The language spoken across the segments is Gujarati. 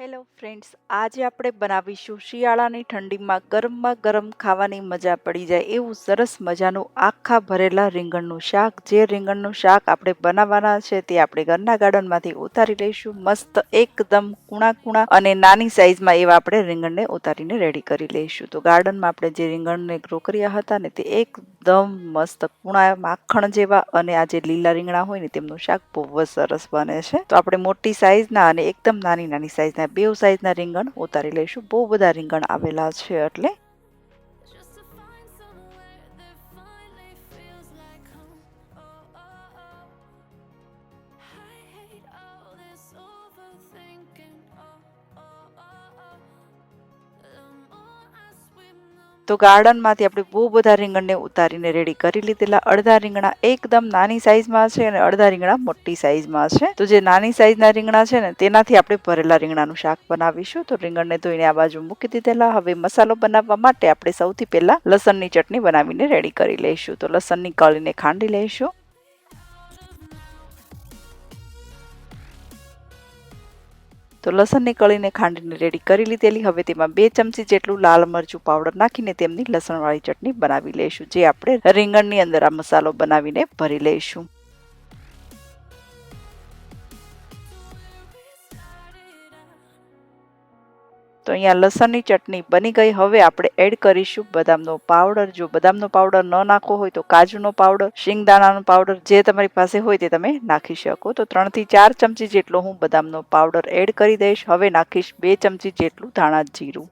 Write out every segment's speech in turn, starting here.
હેલો ફ્રેન્ડ્સ આજે આપણે બનાવીશું શિયાળાની ઠંડીમાં ગરમમાં ગરમ ખાવાની મજા પડી જાય એવું સરસ મજાનું આખા ભરેલા રીંગણનું શાક. જે રીંગણનું શાક આપણે બનાવવાના છે તે આપણે ઘરના ગાર્ડનમાંથી ઉતારી લઈશું. મસ્ત એકદમ કૂણા કૂણા અને નાની સાઈઝમાં એવા આપણે રીંગણને ઉતારીને રેડી કરી લઈશું. તો ગાર્ડનમાં આપણે જે રીંગણને ગ્રો કર્યા હતા ને તે એકદમ મસ્ત કૂણા માખણ જેવા અને આ જે લીલા રીંગણા હોય ને તેમનું શાક બહુ જ સરસ બને છે. તો આપણે મોટી સાઇઝના અને એકદમ નાની નાની સાઈઝના બેવ રીંગણ ઉતારી લઈશું. બહુ બધા રીંગણ આવેલા છે એટલે તો ગાર્ડનમાંથી આપણે બહુ બધા રીંગણને ઉતારીને રેડી કરી લીધેલા. અડધા રીંગણા એકદમ નાની સાઇઝમાં છે અને અડધા રીંગણા મોટી સાઇઝમાં છે. તો જે નાની સાઇઝના રીંગણા છે ને, તેનાથી આપણે ભરેલા રીંગણાનું શાક બનાવીશું. તો રીંગણને ધોઈને આ બાજુ મૂકી દીધેલા. હવે મસાલો બનાવવા માટે આપણે સૌથી પહેલા લસણની ચટણી બનાવીને રેડી કરી લઈશું. તો લસણની કળીને ખાંડી લઈશું. તો લસણને કળીને ખાંડીને રેડી કરી લીધેલી. હવે તેમાં બે ચમચી જેટલું લાલ મરચું પાવડર નાખીને તેમની લસણવાળી ચટણી બનાવી લઈશું, જે આપણે રીંગણની અંદર આ મસાલો બનાવીને ભરી લઈશું. તો અહીંયા લસણની ચટણી બની ગઈ. હવે આપણે એડ કરીશું બદામનો પાવડર જો બદામનો પાવડર ન નાખવો હોય તો કાજુનો પાવડર શિંગદાણાનો પાવડર જે તમારી પાસે હોય તે તમે નાખી શકો. તો ત્રણથી ચાર ચમચી જેટલો હું બદામનો પાવડર એડ કરી દઈશ. હવે નાખીશ બે ચમચી જેટલું ધાણા જીરું.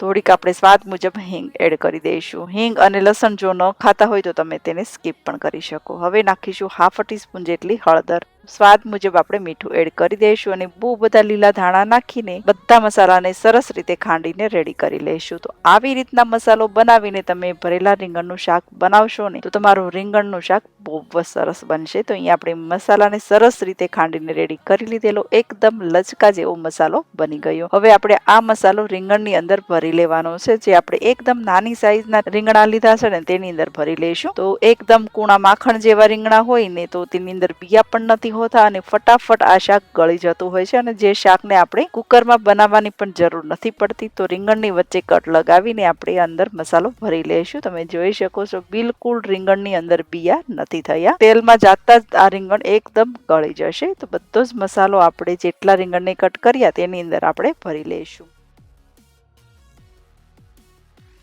થોડીક આપણે સ્વાદ મુજબ હિંગ એડ કરી દઈશું. હિંગ અને લસણ જો ન ખાતા હોય તો તમે તેને સ્કીપ પણ કરી શકો. હવે નાખીશું હાફ ટીસ્પૂન જેટલી હળદર. સ્વાદ મુજબ આપણે મીઠું એડ કરી દઈશું અને બહુ બધા લીલા ધાણા નાખીને બધા મસાલાને સરસ રીતે ખાંડીને રેડી કરી લઈશું. તો આવી રીતના મસાલો બનાવીને તમે ભરેલા રીંગણનું શાક બનાવશો ને, તો તમારું રીંગણનું શાક બહુ જ સરસ બનશે. તો અહીંયા આપણે મસાલાને સરસ રીતે ખાંડીને રેડી કરી લીધેલો એકદમ લચકા જેવો મસાલો બની ગયો. હવે આપણે આ મસાલો રીંગણની અંદર ભરી લેવાનો છે, જે આપણે એકદમ નાની સાઈઝના રીંગણા લીધા છે ને તેની અંદર ભરી લઈશું. તો એકદમ કૂણા માખણ જેવા રીંગણા હોય ને, તો તેની અંદર બિયા પણ નથી હોતા અને ફટાફટ આ શાક ગળી જતું હોય છે અને જે શાકને આપણે કુકરમાં બનાવવાની પણ જરૂર નથી પડતી, તો રીંગણની વચ્ચે કટ લગાવીને આપણે અંદર મસાલો ભરી લઈશું. તમે જોઈ શકો છો, બિલકુલ રીંગણની અંદર બિયા નથી થયા. તેલમાં જાતા જ આ રીંગણ એકદમ ગળી જશે. તો બધો જ મસાલો આપણે જેટલા રીંગણને કટ કર્યા તેની અંદર આપણે ભરી લઈશું.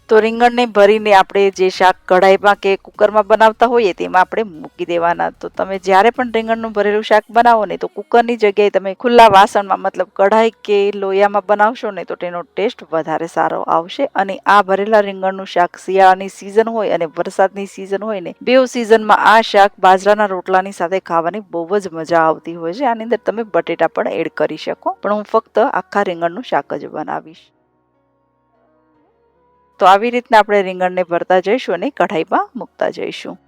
તો રીંગણને ભરીને આપણે જે શાક કઢાઈમાં કે કુકરમાં બનાવતા હોઈએ તેમાં આપણે મૂકી દેવાના. તો તમે જ્યારે પણ રીંગણનું ભરેલું શાક બનાવો ને તો કુકરની જગ્યાએ તમે ખુલ્લા વાસણમાં મતલબ કઢાઈ કે લોયામાં બનાવશો ને તો તેનો ટેસ્ટ વધારે સારો આવશે. અને આ ભરેલા રીંગણનું શાક શિયાળાની સિઝન હોય અને વરસાદની સિઝન હોય ને બેઉ સિઝનમાં આ શાક બાજરાના રોટલાની સાથે ખાવાની બહુ જ મજા આવતી હોય છે. આની અંદર તમે બટેટા પણ એડ કરી શકો. પણ હું ફક્ત આખા રીંગણનું શાક જ બનાવીશ. તો આવી રીતના આપણે રીંગણને ભરતા જઈશું અને કઢાઈમાં મૂકતા જઈશું.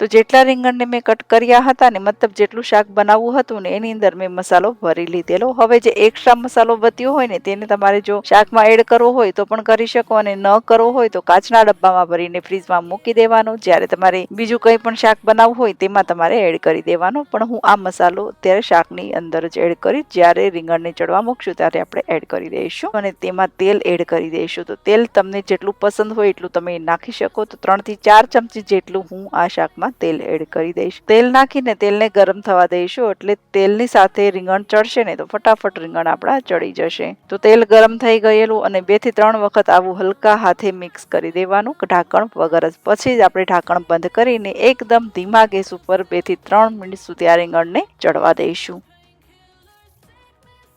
તો જેટલા રીંગણને મેં કટ કર્યા હતા ને મતલબ જેટલું શાક બનાવવું હતું ને એની અંદર મેં મસાલો ભરી લીધેલો. હવે જે એક્સ્ટ્રા મસાલો વધ્યો હોય ને તેને તમારે જો શાકમાં એડ કરવો હોય તો પણ કરી શકો અને ન કરવો હોય તો કાચના ડબ્બામાં ભરીને ફ્રીજમાં મૂકી દેવાનો. જ્યારે તમારે બીજું કંઈ પણ શાક બનાવવું હોય તેમાં તમારે એડ કરી દેવાનો. પણ હું આ મસાલો અત્યારે શાકની અંદર જ એડ કરી જ્યારે રીંગણને ચડવા મૂકશું ત્યારે આપણે એડ કરી દઈશું અને તેમાં તેલ એડ કરી દઈશું. તો તેલ તમને જેટલું પસંદ હોય એટલું તમે નાખી શકો. તો ત્રણથી ચાર ચમચી જેટલું હું આ શાકમાં તેલ એડ કરી દઈશ. તેલ નાખીને તેલને ગરમ થવા દઈશું એટલે તેલની સાથે રીંગણ ચડશે ને તો ફટાફટ રીંગણ આપણા ચડી જશે. તો તેલ ગરમ થઈ ગયેલું અને બેથી ત્રણ વખત આવું હલકા હાથે મિક્સ કરી દેવાનું. ઢાંકણ વગર પછી જ આપણે ઢાંકણ બંધ કરીને એકદમ ધીમા ગેસ ઉપર બેથી ત્રણ મિનિટ સુધી આ રીંગણને ચડવા દઈશું.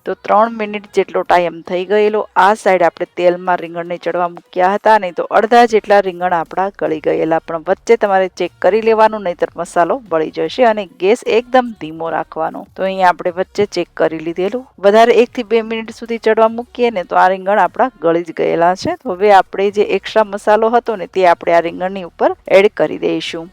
તો ત્રણ મિનિટ જેટલો ટાઈમ થઈ ગયેલો, આ સાઈડ આપણે તેલમાં રીંગણને ચડવા મૂક્યા હતા નહીં તો અડધા જેટલા રીંગણ આપણા ગળી ગયેલા. પણ વચ્ચે તમારે ચેક કરી લેવાનું, નહીતર મસાલો બળી જશે અને ગેસ એકદમ ધીમો રાખવાનો. તો અહીંયા આપણે વચ્ચે ચેક કરી લીધેલું. વધારે એકથી બે મિનિટ સુધી ચડવા મૂકીએ ને તો આ રીંગણ આપણા ગળી જ ગયેલા છે. તો હવે આપણે જે એક્સ્ટ્રા મસાલો હતો ને તે આપણે આ રીંગણની ઉપર એડ કરી દઈશું.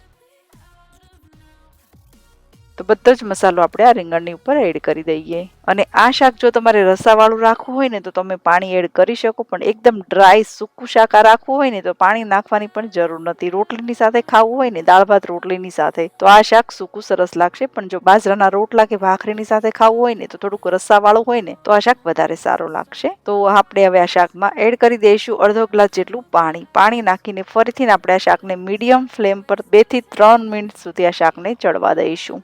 તો બધો જ મસાલો આપણે આ રીંગણની ઉપર એડ કરી દઈએ. અને આ શાક જો તમારે રસાવાળું રાખવું હોય ને તો તમે પાણી એડ કરી શકો, પણ એકદમ ડ્રાય સૂકું શાક આ રાખવું હોય ને તો પાણી નાખવાની પણ જરૂર નથી. રોટલીની સાથે ખાવું હોય ને, દાળ ભાત રોટલીની સાથે, તો આ શાક સૂકું સરસ લાગશે. પણ જો બાજરાના રોટલા કે ભાખરીની સાથે ખાવું હોય ને, તો થોડુંક રસાવાળું હોય ને, તો આ શાક વધારે સારું લાગશે. તો આપણે હવે આ શાકમાં એડ કરી દઈશું અડધો ગ્લાસ જેટલું પાણી. પાણી નાખીને ફરીથી આપણે આ શાકને મીડિયમ ફ્લેમ પર બેથી ત્રણ મિનિટ સુધી આ શાકને ચડવા દઈશું.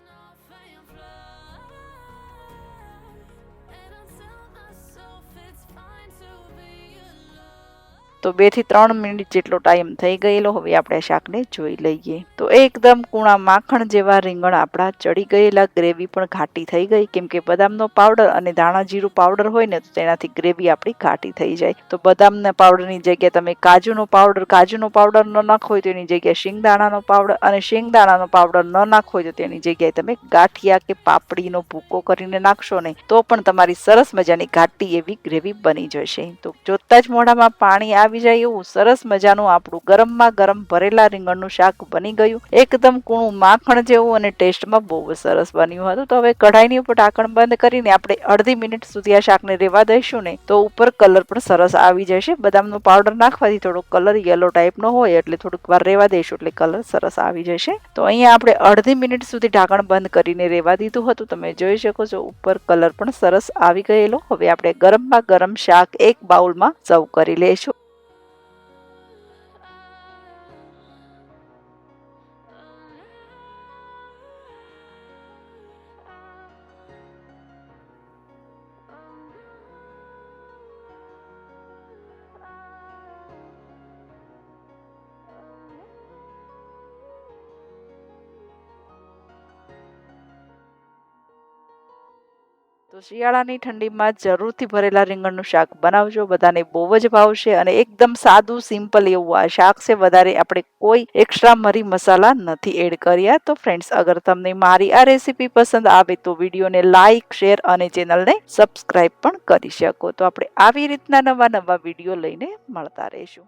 તો બેથી ત્રણ મિનિટ જેટલો ટાઈમ થઈ ગયેલો. હવે આપણે શાકને જોઈ લઈએ. તો એકદમ કૂણા માખણ જેવા રીંગણ આપણા ચડી ગયેલા. ગ્રેવી પણ ઘાટી થઈ ગઈ. કેમ કે બદામનો પાવડર અને ધાણા જીરું પાવડર હોય ને, તો તેનાથી ગ્રેવી આપણી ઘાટી થઈ જાય. તો બદામના પાવડરની જગ્યાએ તમે કાજુનો પાવડર કાજુનો પાવડર ન નાખો હોય તો એની જગ્યાએ શિંગદાણાનો પાવડર અને શિંગદાણાનો પાવડર ન નાખો હોય તો તેની જગ્યાએ તમે ગાંઠિયા કે પાપડીનો ભૂકો કરીને નાખશો ને તો પણ તમારી સરસ મજાની ઘાટી એવી ગ્રેવી બની જશે. તો જોતા જ મોઢામાં પાણી આવી જાય એવું સરસ મજાનું આપણું ગરમમાં ગરમ ભરેલા રીંગણનું શાક બની ગયું. એકદમ કૂણું માખણ જેવું અને ટેસ્ટમાં બહુ સરસ બન્યું હતું. તો હવે કઢાઈની ઉપર ઢાંકણ બંધ કરીને આપણે અડધી મિનિટ સુધી આ શાકને રેવા દઈશું ને તો ઉપર કલર પણ સરસ આવી જશે. બદામનો પાવડર નાખવાથી થોડો કલર યલો ટાઈપનો હોય એટલે થોડુંક વાર રેવા દઈશું એટલે કલર સરસ આવી જશે. તો અહીંયા આપણે અડધી મિનિટ સુધી ઢાંકણ બંધ કરીને રેવા દીધું હતું. તમે જોઈ શકો છો ઉપર કલર પણ સરસ આવી ગયેલો. હવે આપણે ગરમમાં ગરમ શાક એક બાઉલમાં સર્વ કરી લઈશું તો શિયાળાની ઠંડીમાં જરૂરથી ભરેલા રીંગણનું શાક બનાવજો. બધાને બહુ જ ભાવશે અને એકદમ સાદું, સિમ્પલ એવું આ શાક છે. વધારે આપણે કોઈ એક્સ્ટ્રા મરી મસાલા નથી એડ કર્યા. તો ફ્રેન્ડ્સ અગર તમને મારી આ રેસીપી પસંદ આવે તો વિડીયોને લાઇક શેર અને ચેનલને સબસ્ક્રાઇબ પણ કરી શકો. તો આપણે આવી રીતના નવા નવા વીડિયો લઈને મળતા રહીશું.